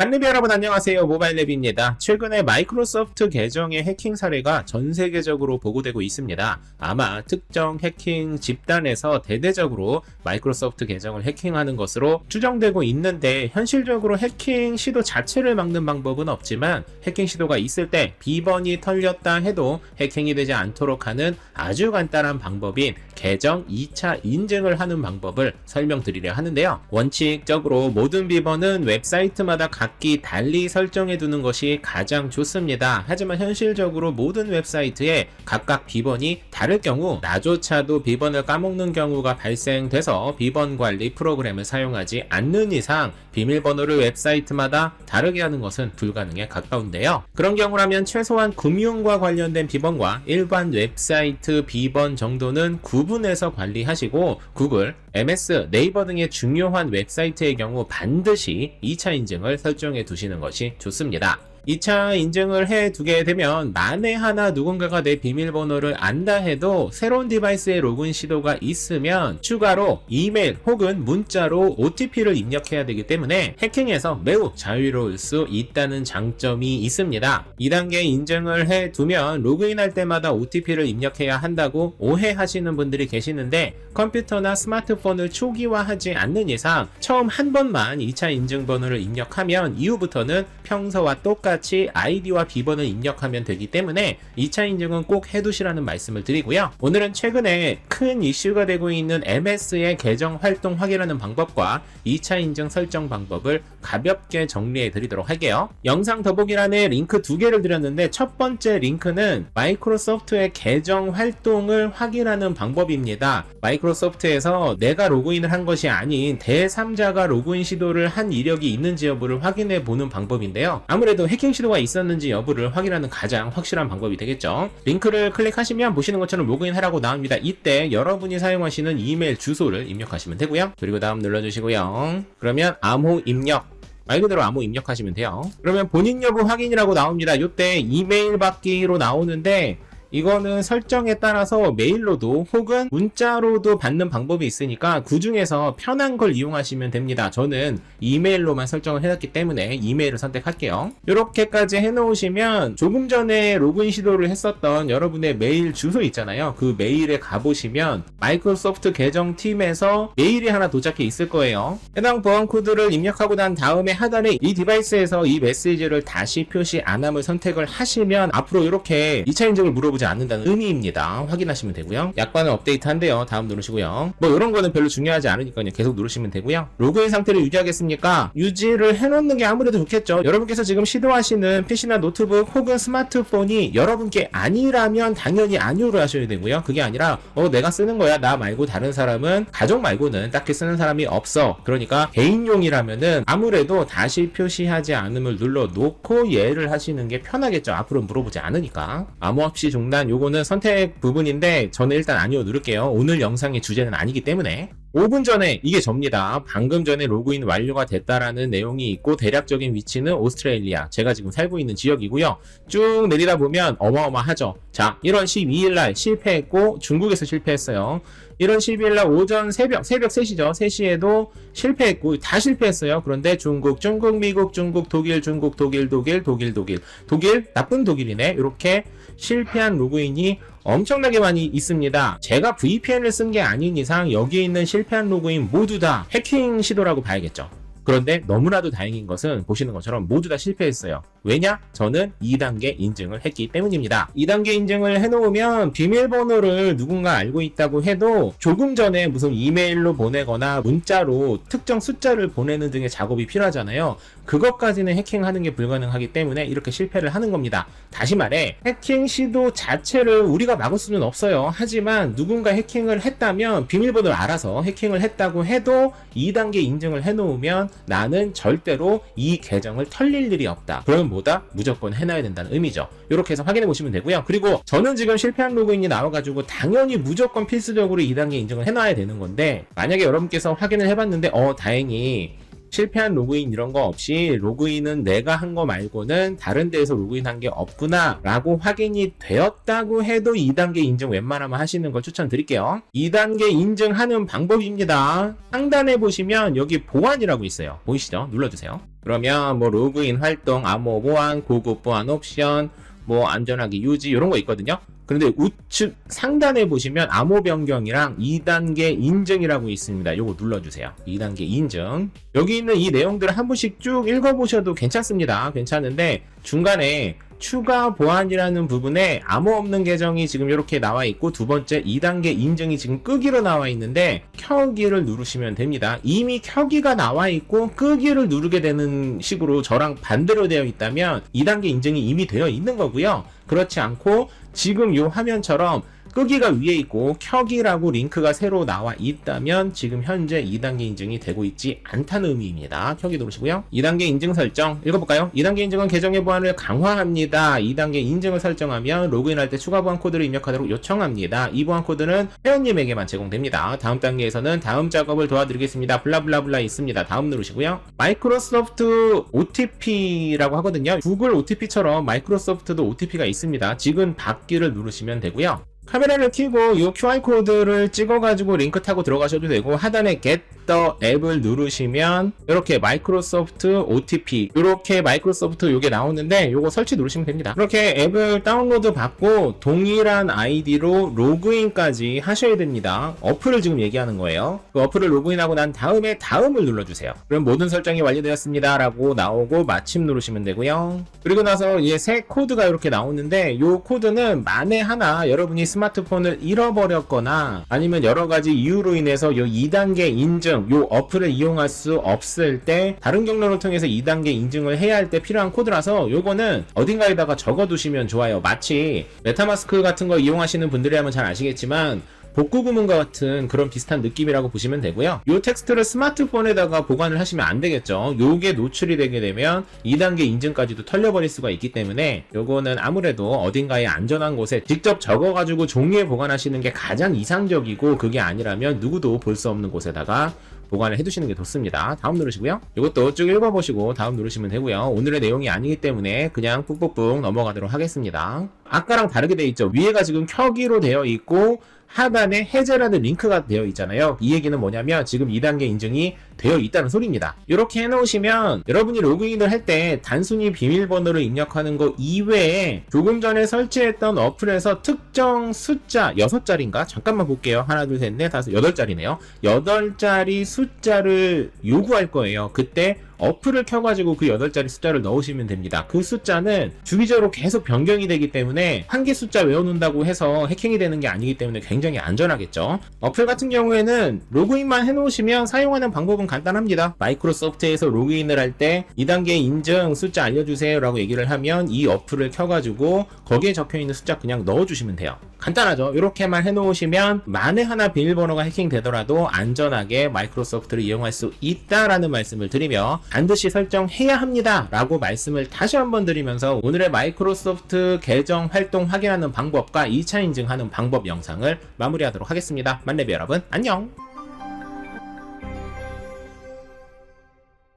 한리비 여러분 안녕하세요 모바일랩입니다. 최근에 마이크로소프트 계정의 해킹 사례가 전 세계적으로 보고되고 있습니다. 아마 특정 해킹 집단에서 대대적으로 마이크로소프트 계정을 해킹하는 것으로 추정되고 있는데 현실적으로 해킹 시도 자체를 막는 방법은 없지만 해킹 시도가 있을 때 비번이 털렸다 해도 해킹이 되지 않도록 하는 아주 간단한 방법인 계정 2차 인증을 하는 방법을 설명드리려 하는데요. 원칙적으로 모든 비번은 웹사이트마다 각기 달리 설정해 두는 것이 가장 좋습니다. 하지만 현실적으로 모든 웹사이트에 각각 비번이 다를 경우 나조차도 비번을 까먹는 경우가 발생돼서 비번 관리 프로그램을 사용하지 않는 이상 비밀번호를 웹사이트마다 다르게 하는 것은 불가능에 가까운데요. 그런 경우라면 최소한 금융과 관련된 비번과 일반 웹사이트 비번 정도는 구분 해서 관리하시고 구글, MS, 네이버 등의 중요한 웹사이트의 경우 반드시 2차 인증을 설정해 두시는 것이 좋습니다. 2차 인증을 해 두게 되면 만에 하나 누군가가 내 비밀번호를 안다 해도 새로운 디바이스에 로그인 시도가 있으면 추가로 이메일 혹은 문자로 OTP를 입력해야 되기 때문에 해킹에서 매우 자유로울 수 있다는 장점이 있습니다. 2단계 인증을 해 두면 로그인할 때마다 OTP를 입력해야 한다고 오해하시는 분들이 계시는데 컴퓨터나 스마트폰을 초기화하지 않는 이상 처음 한 번만 2차 인증 번호를 입력하면 이후부터는 평소와 똑같이 아이디와 비번을 입력하면 되기 때문에 2차 인증은 꼭 해두시라는 말씀을 드리고요. 오늘은 최근에 큰 이슈가 되고 있는 MS의 계정 활동 확인하는 방법과 2차 인증 설정 방법을 가볍게 정리해 드리도록 할게요. 영상 더보기란에 링크 두 개를 드렸는데 첫 번째 링크는 마이크로소프트의 계정 활동을 확인하는 방법입니다. 마이크로소프트에서 내가 로그인을 한 것이 아닌 대3자가 로그인 시도를 한 이력이 있는지 여부를 확인해 보는 방법인데요. 아무래도 해킹 시도가 있었는지 여부를 확인하는 가장 확실한 방법이 되겠죠. 링크를 클릭하시면 보시는 것처럼 로그인하라고 나옵니다. 이때 여러분이 사용하시는 이메일 주소를 입력하시면 되고요. 그리고 다음 눌러주시고요. 그러면 암호 입력 말 그대로 암호 입력하시면 돼요. 그러면 본인 여부 확인이라고 나옵니다. 이때 이메일 받기로 나오는데 이거는 설정에 따라서 메일로도 혹은 문자로도 받는 방법이 있으니까 그 중에서 편한 걸 이용하시면 됩니다. 저는 이메일로만 설정을 해놨기 때문에 이메일을 선택할게요. 이렇게까지 해놓으시면 조금 전에 로그인 시도를 했었던 여러분의 메일 주소 있잖아요. 그 메일에 가보시면 마이크로소프트 계정 팀에서 메일이 하나 도착해 있을 거예요. 해당 보안 코드를 입력하고 난 다음에 하단에 이 디바이스에서 이 메시지를 다시 표시 안 함을 선택을 하시면 앞으로 이렇게 2차 인증을 물어보 지 않는다는 의미입니다. 확인하시면 되고요. 약관을 업데이트한대요. 다음 누르시고요. 뭐 이런 거는 별로 중요하지 않으니까 요. 계속 누르시면 되고요. 로그인 상태를 유지하겠습니까? 유지를 해놓는 게 아무래도 좋겠죠. 여러분께서 지금 시도하시는 PC나 노트북 혹은 스마트폰이 여러분께 아니라면 당연히 아니오를 하셔야 되고요. 그게 아니라 어 내가 쓰는 거야. 나 말고 다른 사람은 가족 말고는 딱히 쓰는 사람이 없어. 그러니까 개인용이라면은 아무래도 다시 표시하지 않음을 눌러 놓고 예를 하시는 게 편하겠죠. 앞으로 물어보지 않으니까. 암호 없이 중단 요거는 선택 부분인데 저는 일단 아니오 누를게요. 오늘 영상의 주제는 아니기 때문에 5분 전에 이게 접니다. 방금 전에 로그인 완료가 됐다라는 내용이 있고 대략적인 위치는 오스트레일리아. 제가 지금 살고 있는 지역이고요. 쭉 내리다 보면 어마어마하죠. 자, 1월 12일 날 실패했고 중국에서 실패했어요. 1월 12일 날 오전 새벽 새벽 3시죠. 3시에도 실패했고 다 실패했어요. 그런데 중국, 중국, 미국, 중국, 독일, 중국, 독일, 독일, 독일, 독일, 독일 나쁜 독일이네. 이렇게 실패한 로그인이 엄청나게 많이 있습니다. 제가 VPN을 쓴 게 아닌 이상 여기에 있는 실패한 로그인 모두 다 해킹 시도라고 봐야겠죠. 그런데 너무나도 다행인 것은 보시는 것처럼 모두 다 실패했어요. 왜냐? 저는 2단계 인증을 했기 때문입니다. 2단계 인증을 해놓으면 비밀번호를 누군가 알고 있다고 해도 조금 전에 무슨 이메일로 보내거나 문자로 특정 숫자를 보내는 등의 작업이 필요하잖아요. 그것까지는 해킹하는 게 불가능하기 때문에 이렇게 실패를 하는 겁니다. 다시 말해, 해킹 시도 자체를 우리가 막을 수는 없어요. 하지만 누군가 해킹을 했다면 비밀번호를 알아서 해킹을 했다고 해도 2단계 인증을 해놓으면 나는 절대로 이 계정을 털릴 일이 없다. 그러면 뭐다? 무조건 해놔야 된다는 의미죠. 이렇게 해서 확인해 보시면 되고요. 그리고 저는 지금 실패한 로그인이 나와가지고 당연히 무조건 필수적으로 2단계 인증을 해놔야 되는 건데 만약에 여러분께서 확인을 해봤는데 어 다행히 실패한 로그인 이런 거 없이 로그인은 내가 한 거 말고는 다른 데에서 로그인한 게 없구나 라고 확인이 되었다고 해도 2단계 인증 웬만하면 하시는 걸 추천드릴게요. 2단계 인증하는 방법입니다. 상단에 보시면 여기 보안이라고 있어요. 보이시죠? 눌러주세요. 그러면 뭐 로그인 활동, 암호 보안, 고급 보안 옵션 뭐 안전하게 유지 이런 거 있거든요 그런데 우측 상단에 보시면 암호 변경이랑 2단계 인증이라고 있습니다. 요거 눌러주세요. 2단계 인증. 여기 있는 이 내용들을 한 번씩 쭉 읽어보셔도 괜찮습니다. 괜찮은데 중간에 추가 보안이라는 부분에 암호 없는 계정이 지금 이렇게 나와 있고 두 번째 2단계 인증이 지금 끄기로 나와 있는데 켜기를 누르시면 됩니다. 이미 켜기가 나와 있고 끄기를 누르게 되는 식으로 저랑 반대로 되어 있다면 2단계 인증이 이미 되어 있는 거고요. 그렇지 않고 지금 이 화면처럼 끄기가 위에 있고 켜기라고 링크가 새로 나와 있다면 지금 현재 2단계 인증이 되고 있지 않다는 의미입니다. 켜기 누르시고요. 2단계 인증 설정 읽어볼까요? 2단계 인증은 계정의 보안을 강화합니다. 2단계 인증을 설정하면 로그인할 때 추가 보안 코드를 입력하도록 요청합니다. 이 보안 코드는 회원님에게만 제공됩니다. 다음 단계에서는 다음 작업을 도와드리겠습니다. 블라블라블라 있습니다. 다음 누르시고요. 마이크로소프트 OTP라고 하거든요. 구글 OTP처럼 마이크로소프트도 OTP가 있습니다. 지금 받기를 누르시면 되고요. 카메라를 켜고 이 QR코드를 찍어가지고 링크 타고 들어가셔도 되고 하단에 Get the 앱을 누르시면 이렇게 마이크로소프트 OTP 이렇게 마이크로소프트 이게 나오는데 이거 설치 누르시면 됩니다. 이렇게 앱을 다운로드 받고 동일한 아이디로 로그인까지 하셔야 됩니다. 어플을 지금 얘기하는 거예요. 그 어플을 로그인하고 난 다음에 다음을 눌러주세요. 그럼 모든 설정이 완료되었습니다 라고 나오고 마침 누르시면 되고요. 그리고 나서 이제 새 코드가 이렇게 나오는데 이 코드는 만에 하나 여러분이 스마트폰을 잃어버렸거나 아니면 여러 가지 이유로 인해서 이 2단계 인증, 이 어플을 이용할 수 없을 때 다른 경로를 통해서 2단계 인증을 해야 할 때 필요한 코드라서 요거는 어딘가에다가 적어두시면 좋아요. 마치 메타마스크 같은 거 이용하시는 분들이라면 잘 아시겠지만 복구 구문과 같은 그런 비슷한 느낌이라고 보시면 되고요. 이 텍스트를 스마트폰에다가 보관을 하시면 안 되겠죠. 요게 노출이 되게 되면 2단계 인증까지도 털려버릴 수가 있기 때문에 요거는 아무래도 어딘가에 안전한 곳에 직접 적어가지고 종이에 보관하시는 게 가장 이상적이고 그게 아니라면 누구도 볼 수 없는 곳에다가 보관을 해두시는 게 좋습니다. 다음 누르시고요. 이것도 쭉 읽어보시고 다음 누르시면 되고요. 오늘의 내용이 아니기 때문에 그냥 뿍뿍뿍 넘어가도록 하겠습니다. 아까랑 다르게 되어 있죠. 위에가 지금 켜기로 되어 있고 하단에 해제라는 링크가 되어 있잖아요. 이 얘기는 뭐냐면 지금 2단계 인증이 되어 있다는 소리입니다. 이렇게 해놓으시면 여러분이 로그인을 할 때 단순히 비밀번호를 입력하는 거 이외에 조금 전에 설치했던 어플에서 특정 숫자 6자리인가? 잠깐만 볼게요. 하나, 둘, 셋, 넷, 다섯, 8자리네요. 8자리 숫자를 요구할 거예요. 그때 어플을 켜가지고 그 8자리 숫자를 넣으시면 됩니다. 그 숫자는 주기적으로 계속 변경이 되기 때문에 한 개 숫자 외워놓는다고 해서 해킹이 되는 게 아니기 때문에 굉장히 안전하겠죠. 어플 같은 경우에는 로그인만 해놓으시면 사용하는 방법은 간단합니다. 마이크로소프트에서 로그인을 할 때 2단계 인증 숫자 알려주세요 라고 얘기를 하면 이 어플을 켜가지고 거기에 적혀있는 숫자 그냥 넣어주시면 돼요. 간단하죠. 이렇게만 해놓으시면 만에 하나 비밀번호가 해킹되더라도 안전하게 마이크로소프트를 이용할 수 있다라는 말씀을 드리며 반드시 설정해야 합니다 라고 말씀을 다시 한번 드리면서 오늘의 마이크로소프트 계정 활동 확인하는 방법과 2차 인증하는 방법 영상을 마무리하도록 하겠습니다. 만렙 여러분 안녕